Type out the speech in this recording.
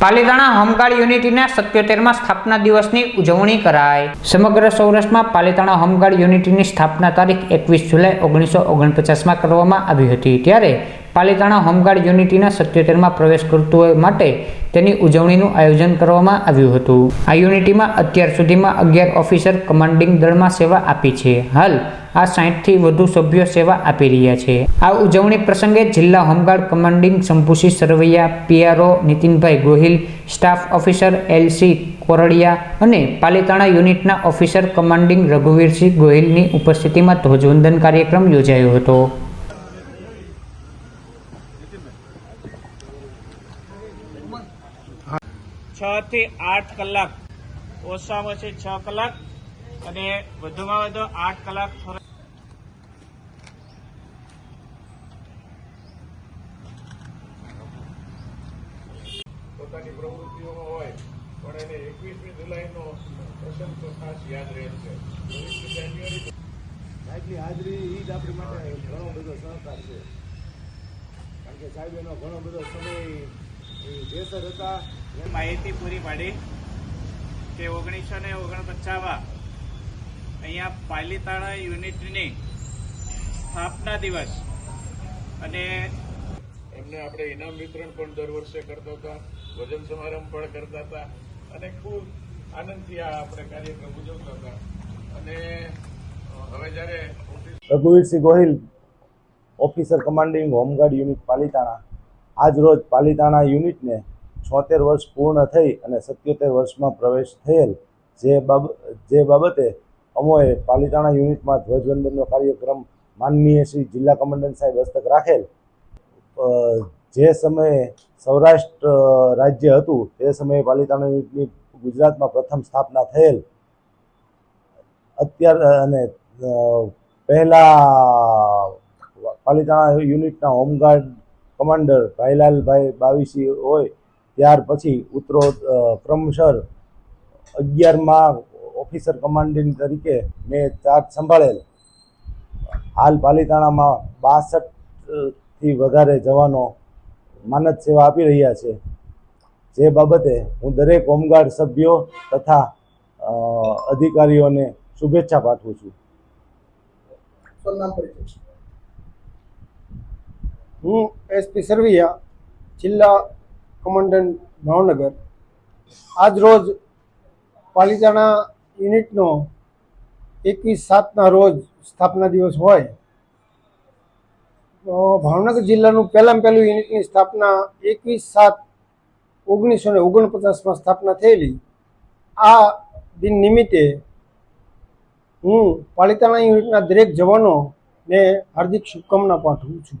Palitana home guard યુનિટીના સત્યોતેરમાં સ્થાપના દિવસની ઉજવણી કરાઈ. સમગ્ર સૌરાષ્ટ્રમાં પાલીતાણા હોમગાર્ડ યુનિટીની સ્થાપના તારીખ એકવીસ જુલાઈ ઓગણીસો ઓગણપચાસમાં કરવામાં આવી હતી. ત્યારે પાલીતાણા હોમગાર્ડ યુનિટીના સત્યોતેરમાં પ્રવેશ કરતું માટે તેની ઉજવણીનું આયોજન કરવામાં આવ્યું હતું. આ યુનિટીમાં અત્યાર સુધીમાં અગિયાર ઓફિસર કમાન્ડિંગ દળમાં સેવા આપી છે. હાલ આ સાહીઠથી વધુ સભ્યો સેવા આપી રહ્યા છે. આ ઉજવણી પ્રસંગે જિલ્લા home guard commanding Shambhusinh Sarvaiya, PRO Nitinbhai Gohil, staff officer LC Kordiya અને પાલિતાણા યુનિટના ઓફિસર કમાન્ડિંગ રઘુવીરસિંહ ગોહિલની ઉપસ્થિતિમાં ધ્વજવંદન કાર્યક્રમ યોજાયો હતો. છ થી આઠ કલાક. ઓછામાં ઓછી છ કલાક અને વધુમાં વધુ આઠ કલાક પોતાની પ્રવૃત્તિઓમાં હોય પણ એને એકવીસમી જુલાઈનો પ્રસંગ તો ખાસ યાદ રહેશે ઓગણીસમી જાન્યુઆરી સાહેબની હાજરી એ જ આપણી માટે ઘણો બધો સહકાર છે. કારણ કે સાહેબ એનો ઘણો બધો સમય એ બેસર હતા માહિતી પૂરી પાડી કે ઓગણીસો ને ઓગણપચાસમાં અહીંયા પાલીતાણા યુનિટની સ્થાપના દિવસ અને એમને આપણે ઇનામ વિતરણ પણ દર વર્ષે કરતા હતા ભોજન સમારંભ પણ કરતા હતા અને ખૂબ આનંદથી આ આપણે કાર્યક્રમ ઉજવતા હતા. અને હવે જ્યારે Raghuvirsinh Gohil officer commanding home guard unit Palitana. આજ રોજ પાલિતાણા યુનિટને છોતેર વર્ષ પૂર્ણ થઈ અને સત્યોતેર વર્ષમાં પ્રવેશ થયેલ જે બાબ, જે બાબતે અમોએ પાલિતાણા યુનિટમાં ધ્વજવંદનનો કાર્યક્રમ માનનીય શ્રી જિલ્લા કમાન્ડન્ટ સાહેબ હસ્તક રાખેલ. જે સમયે સૌરાષ્ટ્ર રાજ્ય હતું તે સમયે પાલિતાણા યુનિટની ગુજરાતમાં પ્રથમ સ્થાપના થયેલ. અત્યાર અને પહેલાં પાલિતાણા યુનિટના home guard commander Bhailalbhai Bavisi હોય, ત્યાર પછી ઉત્તરો ક્રમશર અગિયારમાં ઓફિસર કમાન્ડિંગ તરીકે મેં ચાર્જ સંભાળેલ. હાલ પાલિતાણામાં બાસઠથી વધારે જવાનો માનદ સેવા આપી રહ્યા છે. જે બાબતે હું દરેક હોમગાર્ડ સભ્યો તથા અધિકારીઓને શુભેચ્છા પાઠવું છું? હું એસપી સરવૈયા જિલ્લા કમાન્ડન્ટ ભાવનગર. આજ રોજ પાલિતાણા યુનિટનો એકવીસ સાતના રોજ સ્થાપના દિવસ હોય. ભાવનગર જિલ્લાનું પહેલાં પહેલું યુનિટની સ્થાપના એકવીસ સાત ઓગણીસો ને ઓગણપચાસમાં સ્થાપના થયેલી. આ દિન નિમિત્તે હું પાલિતાણા યુનિટના દરેક જવાનોને હાર્દિક શુભકામના પાઠવું છું.